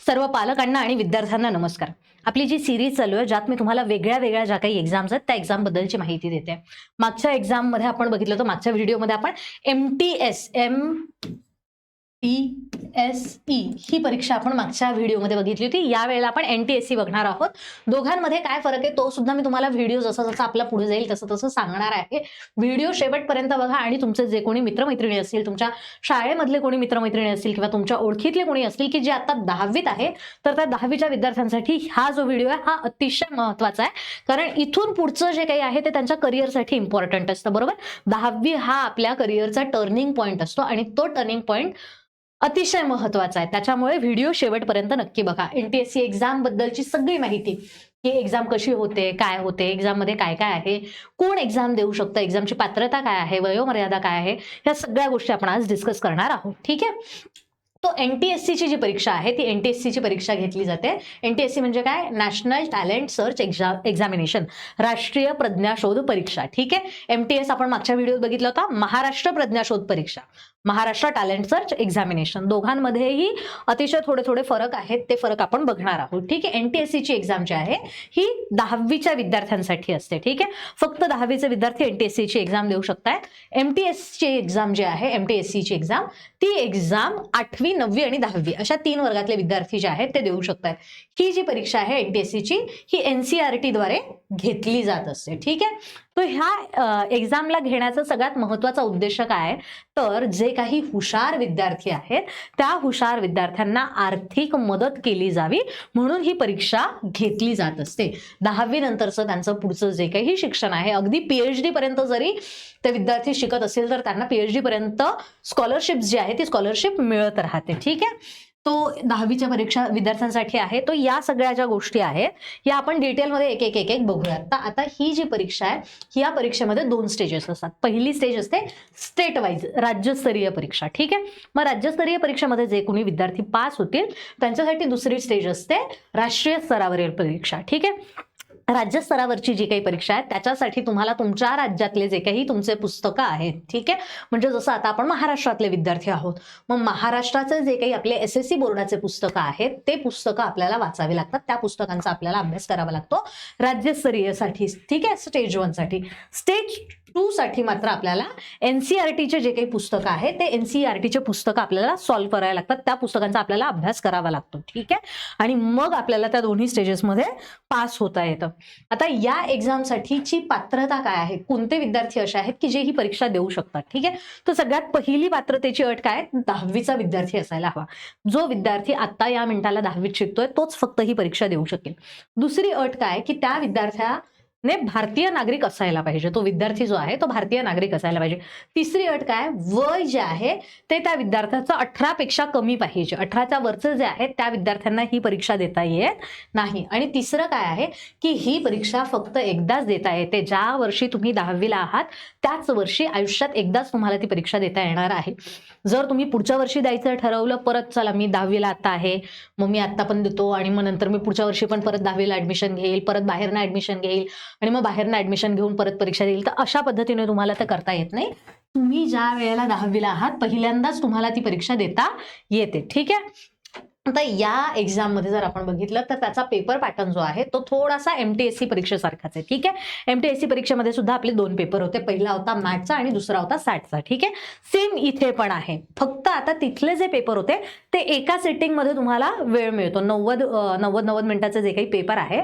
सर्व पालकांना आणि विद्यार्थ्यांना नमस्कार. आपली जी सिरीज चालू आहे ज्यात मी तुम्हाला वेगळ्या वेगळ्या ज्या काही एक्झाम्स आहेत त्या एक्झाम बद्दलची माहिती देते. मागच्या एक्झाममध्ये आपण बघितलं तर मागच्या व्हिडिओमध्ये आपण M T S M T S E ही परीक्षा आपण मागच्या व्हिडिओमध्ये बघितली होती. यावेळेला आपण एन टी एस सी बघणार आहोत. दोघांमध्ये काय फरक आहे तो सुद्धा मी तुम्हाला व्हिडिओ जसा जसा आपला पुढे जाईल तसं तसं सांगणार आहे. व्हिडिओ शेवटपर्यंत बघा आणि तुमचे जे कोणी मित्रमैत्रिणी असतील तुमच्या शाळेमधले कोणी मित्रमैत्रिणी असतील किंवा तुमच्या ओळखीतले कोणी असतील की जे आता दहावीत आहे तर त्या दहावीच्या विद्यार्थ्यांसाठी हा जो व्हिडिओ आहे हा अतिशय महत्त्वाचा आहे. कारण इथून पुढचं जे काही आहे ते त्यांच्या करिअरसाठी इम्पॉर्टंट असतं बरोबर? दहावी हा आपल्या करिअरचा टर्निंग पॉईंट असतो आणि तो टर्निंग पॉईंट अतिशय महत्त्वाचा आहे. त्याच्यामुळे व्हिडिओ शेवटपर्यंत नक्की बघा. N T S C exam बद्दलची सगळी माहिती. की एक्झाम कशी होते काय होते एक्झाममध्ये काय काय आहे? कोण एक्झाम देऊ शकतं? एक्झामची पात्रता काय आहे? वयोमर्यादा काय आहे? ह्या सगळ्या गोष्टी आपण आज डिस्कस करणार आहोत. ठीक आहे? तो एन टी एस सीची जी परीक्षा आहे ती एन टी एस सीची परीक्षा घेतली जाते. एन टी एस सी म्हणजे काय? National talent search exam examination राष्ट्रीय प्रज्ञाशोध परीक्षा. ठीक आहे? एम टी एस आपण मागच्या व्हिडिओत बघितला होता. महाराष्ट्र प्रज्ञाशोध परीक्षा. महाराष्ट्र टॅलेंट सर्च एक्झामिनेशन दोघांमध्येही अतिशय थोडे थोडे फरक आहेत. ते फरक आपण बघणार आहोत. ठीक आहे? एनटीएससीची एक्झाम जी आहे ही दहावीच्या विद्यार्थ्यांसाठी असते. ठीक आहे? फक्त दहावीचे विद्यार्थी एन टी एक्झाम देऊ शकतात एम टी एस ची एक्झाम जी आहे एम टी एस एक्झाम ती एक्झाम आठवी नववी आणि दहावी अशा तीन वर्गातले विद्यार्थी जे आहेत ते देऊ शकतात ही जी परीक्षा आहे एनटीएससीची ही एनसीआरटी द्वारे घेतली जात असते. ठीक आहे? तर ह्या एक्झामला घेण्याचा सगळ्यात महत्त्वाचा उद्देश काय? आहे तर जे काही हुशार विद्यार्थी आहेत त्या हुशार विद्यार्थ्यांना आर्थिक मदत केली जावी म्हणून ही परीक्षा घेतली जात असते. दहावी नंतरचं त्यांचं पुढचं जे काही शिक्षण आहे अगदी पीएच डी पर्यंत जरी ते विद्यार्थी शिकत असेल तर त्यांना पीएच डी पर्यंत स्कॉलरशिप जी आहे ती स्कॉलरशिप मिळत राहते. ठीक आहे? तो दहावीच्या परीक्षा विद्यार्थ्यांसाठी आहे. तो या सगळ्या ज्या गोष्टी आहेत या आपण डिटेलमध्ये एक एक एक एक बघूयात. तर आता ही जी परीक्षा आहे या परीक्षेमध्ये दोन स्टेजेस असतात. पहिली स्टेज असते स्टेट वाईज राज्यस्तरीय परीक्षा. ठीक आहे? मग राज्यस्तरीय परीक्षेमध्ये जे कोणी विद्यार्थी पास होतील त्यांच्यासाठी दुसरी स्टेज असते राष्ट्रीय स्तरावरील परीक्षा. ठीक आहे? राज्यस्तरावरची जी काही परीक्षा आहे त्याच्यासाठी तुम्हाला तुमच्या राज्यातले जे काही तुमचे पुस्तकं आहेत ठीक आहे? म्हणजे जसं आता आपण महाराष्ट्रातले विद्यार्थी आहोत मग महाराष्ट्राचे जे काही आपले एस एस सी बोर्डाचे पुस्तकं आहेत ते पुस्तकं आपल्याला वाचावे लागतात. त्या पुस्तकांचा आपल्याला अभ्यास करावा लागतो राज्यस्तरीयसाठी ठीक आहे? स्टेज वनसाठी स्टेज टू साठी मात्र आपल्याला एन सी आर टीचे जे काही पुस्तकं आहेत ते एन सी आर टीचे पुस्तकं आपल्याला सॉल्व्ह करायला लागतात. त्या पुस्तकांचा आपल्याला अभ्यास करावा लागतो. ठीक आहे? आणि मग आपल्याला त्या दोन्ही स्टेजेसमध्ये पास होता येतं. आता या एक्झामसाठीची पात्रता काय आहे? कोणते विद्यार्थी असे आहेत की जे ही परीक्षा देऊ शकतात? ठीक आहे? तर सगळ्यात पहिली पात्रतेची अट काय दहावीचा विद्यार्थी असायला हवा. जो विद्यार्थी आता या मिनिटाला दहावीत शिकतोय तोच फक्त ही परीक्षा देऊ शकेल. दुसरी अट काय की त्या विद्यार्थ्या ने भारतीय नागरिक असायला पाहिजे. तो विद्यार्थी जो आहे तो भारतीय नागरिक असायला पाहिजे. तिसरी अट काय? वय जे आहे ते त्या विद्यार्थ्याचं अठरापेक्षा कमी पाहिजे. अठराच्या वरचं जे आहे त्या विद्यार्थ्यांना ही परीक्षा देता येत नाही. आणि तिसरं काय आहे की ही परीक्षा फक्त एकदाच देता येते. ज्या वर्षी तुम्ही दहावीला आहात त्याच वर्षी आयुष्यात एकदाच तुम्हाला ती परीक्षा देता येणार आहे. जर तुम्ही पुढच्या वर्षी द्यायचं ठरवलं परत चला मी दहावीला आता आहे मग मी आत्ता पण देतो आणि मग नंतर मी पुढच्या वर्षी पण परत दहावीला ऍडमिशन घेईल परत बाहेरनं ऍडमिशन घेईल आणि मग बाहेरनं ऍडमिशन घेऊन परत परीक्षा देईल. तर अशा पद्धतीने तुम्हाला तर करता येत नाही. तुम्ही ज्या वेळेला दहावीला आहात पहिल्यांदाच तुम्हाला ती परीक्षा देता येते. ठीक आहे? आता या एक्झाममध्ये जर आपण बघितलं तर त्याचा पेपर पॅटर्न जो आहे तो थोडासा एम टी एस सी परीक्षेसारखाच आहे. ठीक आहे? एम टी एस सी परीक्षेमध्ये सुद्धा आपले दोन पेपर होते. पहिला होता मॅथचा आणि दुसरा होता सॅटचा ठीक आहे? सेम इथे पण आहे. फक्त आता तिथले जे पेपर होते ते एका सेटिंगमध्ये तुम्हाला वेळ मिळतो. नव्वद नव्वद नव्वद मिनिटाचे जे काही पेपर आहे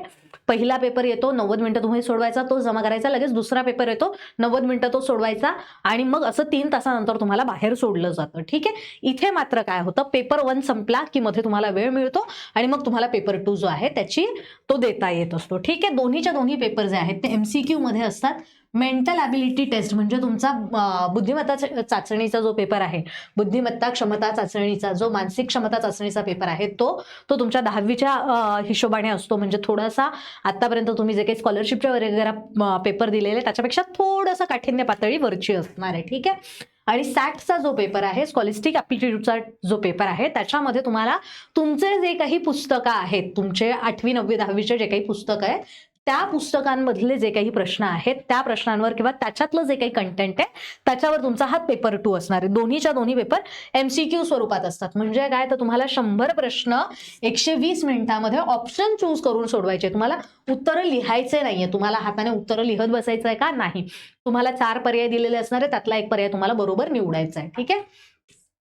पहिला पेपर येतो नव्वद मिनिटं तुम्ही सोडवायचा तो जमा करायचा लगेच दुसरा पेपर येतो नव्वद मिनिटं तो सोडवायचा आणि मग असं तीन तासानंतर तुम्हाला बाहेर सोडलं जातं. ठीक आहे? इथे मात्र काय होतं पेपर वन संपला की मध्ये तुम्हाला वेळ मिळतो आणि मग तुम्हाला पेपर टू जो आहे त्याची तो देता येत असतो. ठीक आहे? दोन्हीच्या दोन्ही पेपर जे आहेत ते एमसीक्यू मध्ये असतात. मेंटल ॲबिलिटी टेस्ट म्हणजे तुमचा बुद्धिमत्ता चाचणीचा जो पेपर आहे बुद्धिमत्ता क्षमता चाचणीचा जो मानसिक क्षमता चाचणीचा पेपर आहे तो तो तुमच्या दहावीच्या हिशोबाने असतो. म्हणजे थोडासा आतापर्यंत तुम्ही जे काही स्कॉलरशिपच्या वगैरे पेपर दिलेले त्याच्यापेक्षा थोडंसं काठिण्य पातळी वरची असणार आहे. ठीक आहे? आणि सॅटचा जो पेपर आहे स्कॉलिस्टिक ॲप्टिट्यूडचा जो पेपर आहे त्याच्यामध्ये तुम्हाला तुमचे जे काही पुस्तकं आहेत तुमचे आठवी नववी दहावीचे जे काही पुस्तकं आहेत त्या पुस्तकांमधले जे काही प्रश्न आहेत त्या प्रश्नांवर किंवा त्याच्यातलं जे काही कंटेंट आहे त्याच्यावर तुमचा हा पेपर टू असणार आहे. दोन्हीच्या दोन्ही पेपर एमसीक्यू स्वरूपात असतात. म्हणजे काय? तर तुम्हाला शंभर प्रश्न एकशे वीस मिनिटामध्ये ऑप्शन चूज करून सोडवायचे. तुम्हाला उत्तरं लिहायचे नाहीये. तुम्हाला हाताने उत्तरं लिहत बसायचं आहे का? नाही. तुम्हाला चार पर्याय दिलेले असणार आहे त्यातला एक पर्याय तुम्हाला बरोबर निवडायचा आहे. ठीक आहे?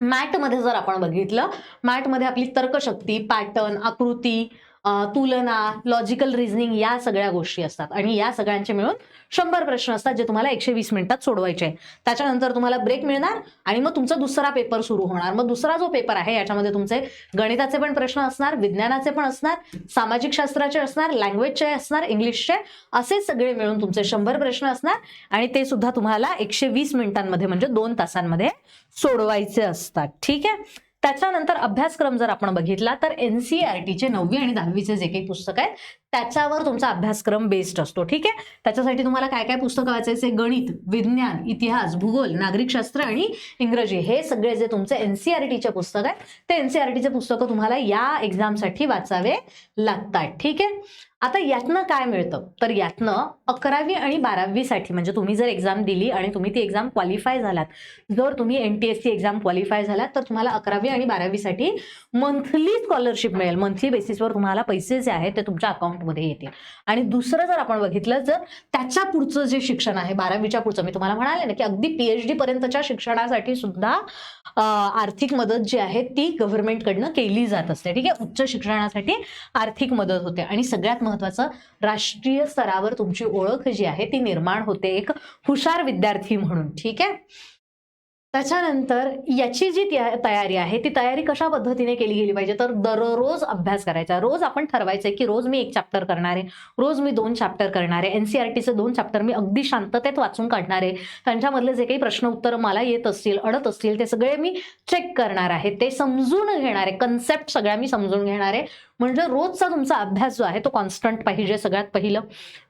मॅटमध्ये जर आपण बघितलं मॅटमध्ये आपली तर्कशक्ती पॅटर्न आकृती तुलना लॉजिकल रिझनिंग या सगळ्या गोष्टी असतात. आणि या सगळ्यांचे मिळून शंभर प्रश्न असतात जे तुम्हाला एकशे वीस मिनिटात सोडवायचे आहे त्याच्यानंतर तुम्हाला ब्रेक मिळणार आणि मग तुमचा दुसरा पेपर सुरू होणार. मग दुसरा जो पेपर आहे याच्यामध्ये तुमचे गणिताचे पण प्रश्न असणार विज्ञानाचे पण असणार सामाजिक शास्त्राचे असणार लँग्वेजचे असणार इंग्लिशचे असे सगळे मिळून तुमचे शंभर प्रश्न असणार. आणि ते सुद्धा तुम्हाला एकशे वीस मिनिटांमध्ये म्हणजे दोन तासांमध्ये सोडवायचे असतात. ठीक आहे? त्याच्यानंतर अभ्यासक्रम जर आपण बघितला तर एनसीआरटीचे नववी आणि दहावीचे जे काही पुस्तक आहेत त्याच्यावर तुमचा अभ्यासक्रम बेस्ड असतो ठीक आहे? त्याच्यासाठी तुम्हाला काय काय पुस्तकं वाचायचे? गणित विज्ञान इतिहास भूगोल नागरिकशास्त्र आणि इंग्रजी. हे सगळे जे तुमचे एनसीआरटीचे पुस्तक आहेत ते एनसीआरटीचे पुस्तकं तुम्हाला या एक्झामसाठी वाचावे लागतात ठीक आहे? आता यातनं काय मिळतं? तर यातनं अकरावी आणि बारावीसाठी म्हणजे तुम्ही जर एक्झाम दिली आणि तुम्ही ती एक्झाम क्वालिफाय झालात जर तुम्ही N T S C exam qualify झालात तर तुम्हाला अकरावी आणि बारावीसाठी मंथली स्कॉलरशिप मिळेल. मंथली बेसिसवर तुम्हाला पैसे जे आहेत ते तुमच्या अकाउंटमध्ये येतील. आणि दुसरं जर आपण बघितलं जर त्याच्या पुढचं जे शिक्षण आहे बारावीच्या पुढचं मी तुम्हाला म्हणाले ना की अगदी पीएच डी पर्यंतच्या शिक्षणासाठी सुद्धा आर्थिक मदत जी आहे ती गव्हर्नमेंटकडनं केली जात असते. ठीक आहे? उच्च शिक्षणासाठी आर्थिक मदत होते. आणि सगळ्यात महत्वाचं राष्ट्रीय स्तरावर तुमची ओळख जी आहे ती निर्माण होते एक हुशार विद्यार्थी म्हणून. ठीक आहे? त्याच्यानंतर याची जी तयारी आहे ती तयारी कशा पद्धतीने केली गेली पाहिजे? तर दररोज अभ्यास करायचा. रोज आपण ठरवायचंय की रोज मी एक चॅप्टर करणार आहे रोज मी दोन चॅप्टर करणार आहे एनसीआरटीचे दोन चॅप्टर मी अगदी शांततेत वाचून काढणार आहे. त्यांच्यामधले जे काही प्रश्न उत्तर मला येत असतील अडत असतील ते सगळे मी चेक करणार आहे. ते समजून घेणार आहे. कन्सेप्ट सगळ्या मी समजून घेणार आहे. म्हणजे रोजचा तुमचा अभ्यास जो आहे तो कॉन्स्टंट पाहिजे सगळ्यात पहिलं.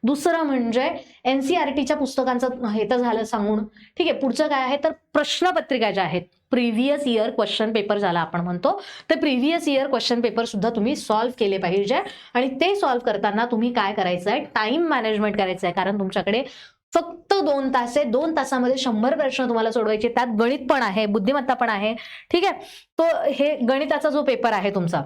दुसरं म्हणजे एन सी आर टीच्या पुस्तकांचं हे तर झालं सांगून. ठीक आहे पुढचं काय आहे? तर प्रश्नपत्रिका ज्या आहेत प्रिव्हियस इयर क्वेश्चन पेपर ज्याला आपण म्हणतो ते प्रिव्हियस इयर क्वेश्चन पेपर सुद्धा तुम्ही सॉल्व्ह केले पाहिजे. आणि ते सॉल्व्ह करताना तुम्ही काय करायचं आहे? टाइम मॅनेजमेंट करायचं आहे. कारण तुमच्याकडे फक्त दोन तास आहे दोन तासामध्ये शंभर प्रश्न तुम्हाला सोडवायचे. त्यात गणित पण आहे बुद्धिमत्ता पण आहे. ठीक आहे? तो हे गणिताचा जो पेपर आहे तुमचा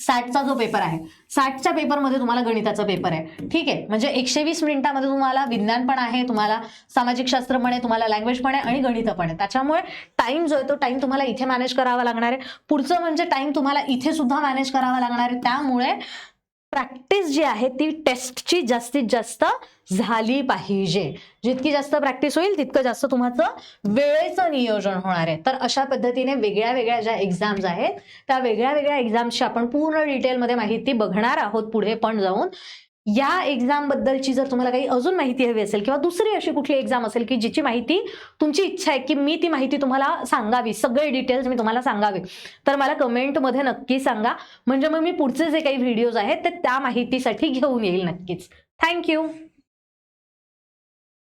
साठचा जो पेपर आहे साठच्या पेपरमध्ये तुम्हाला गणिताचा पेपर आहे. ठीक आहे? म्हणजे एकशे वीस मिनिटामध्ये तुम्हाला विज्ञान पण आहे तुम्हाला सामाजिक शास्त्र पण आहे तुम्हाला लँग्वेज पण आहे आणि गणित पण आहे. त्याच्यामुळे टाइम जो आहे तो टाइम तुम्हाला इथे मॅनेज करावा लागणार आहे. पुढचं म्हणजे टाइम तुम्हाला इथे सुद्धा मॅनेज करावा लागणार आहे. त्यामुळे प्रॅक्टिस जी आहे ती टेस्टची जास्तीत जास्त झाली पाहिजे. जितकी जास्त प्रॅक्टिस होईल तितकं जास्त तुमचं वेळेचं नियोजन होणार आहे. तर अशा पद्धतीने वेगळ्या वेगळ्या ज्या एक्झाम्स आहेत त्या वेगळ्या वेगळ्या एक्झाम्सची आपण पूर्ण डिटेलमध्ये माहिती बघणार आहोत पुढे पण जाऊन. या एक्झामबद्दलची जर तुम्हाला काही अजून माहिती हवी असेल किंवा दुसरी अशी कुठली एक्झाम असेल की जिची माहिती तुमची इच्छा आहे की मी ती माहिती तुम्हाला सांगावी सगळे डिटेल्स मी तुम्हाला सांगावे तर मला कमेंटमध्ये नक्की सांगा. म्हणजे मग मी पुढचे जे काही व्हिडिओज आहेत ते त्या माहितीसाठी घेऊन येईल नक्कीच. थँक्यू